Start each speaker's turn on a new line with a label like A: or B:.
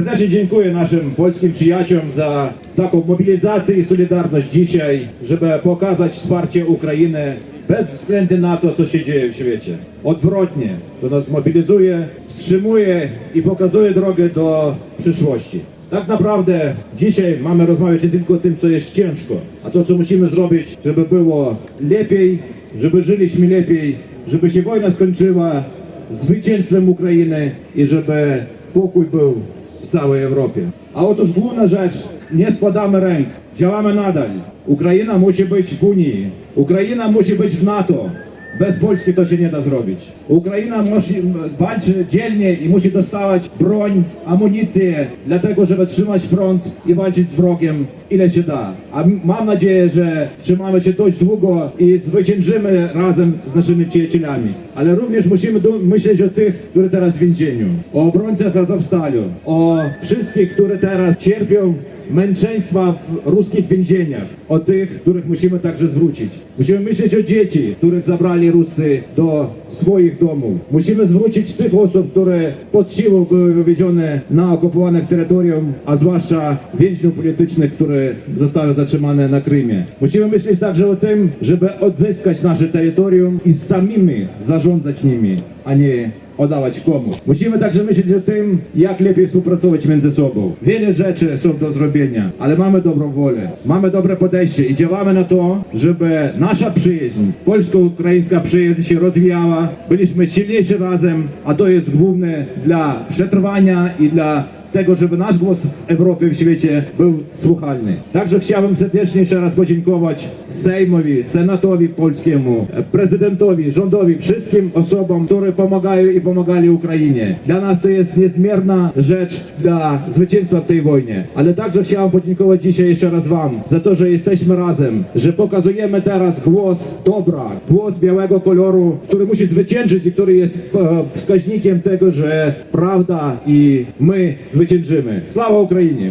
A: Serdecznie dziękuję naszym polskim przyjaciołom za taką mobilizację i solidarność dzisiaj, żeby pokazać wsparcie Ukrainy bez względu na to, co się dzieje w świecie. Odwrotnie, to nas mobilizuje, wstrzymuje i pokazuje drogę do przyszłości. Tak naprawdę dzisiaj mamy rozmawiać nie tylko o tym, co jest ciężko, a to, co musimy zrobić, żeby było lepiej, żeby żyliśmy lepiej, żeby się wojna skończyła zwycięstwem Ukrainy i żeby pokój był w całej Europie. A otóż główna rzecz, nie składamy ręk, działamy nadal. Ukraina musi być w Unii, Ukraina musi być w NATO. Bez Polski to się nie da zrobić. Ukraina musi walczyć dzielnie i musi dostawać broń, amunicję, dlatego żeby trzymać front i walczyć z wrogiem ile się da. A mam nadzieję, że trzymamy się dość długo i zwyciężymy razem z naszymi przyjacielami. Ale również musimy myśleć o tych, które teraz w więzieniu, o obrońcach Azowstalu, o wszystkich, które teraz cierpią męczeństwa w ruskich więzieniach, o tych, których musimy także zwrócić. Musimy myśleć o dzieci, których zabrali Rusy do swoich domów. Musimy zwrócić tych osób, które pod siłą były wywiezione na okupowane terytorium, a zwłaszcza więźniów politycznych, które zostały zatrzymane na Krymie. Musimy myśleć także o tym, żeby odzyskać nasze terytorium i samimi zarządzać nimi, a nie oddawać komuś. Musimy także myśleć o tym, jak lepiej współpracować między sobą. Wiele rzeczy są do zrobienia, ale mamy dobrą wolę, mamy dobre podejście i działamy na to, żeby nasza przyjaźń, polsko-ukraińska przyjaźń się rozwijała, byliśmy silniejsi razem, a to jest główne dla przetrwania i dla tego, żeby nasz głos w Europie, w świecie był słuchalny. Także chciałbym serdecznie jeszcze raz podziękować Sejmowi, Senatowi polskiemu, prezydentowi, rządowi, wszystkim osobom, które pomagają i pomagali Ukrainie. Dla nas to jest niezmierna rzecz dla zwycięstwa w tej wojnie. Ale także chciałem podziękować dzisiaj jeszcze raz Wam za to, że jesteśmy razem, że pokazujemy teraz głos dobra, głos białego koloru, który musi zwyciężyć i który jest e, wskaźnikiem tego, że prawda i my zwyciężymy. Sława Ukrainie!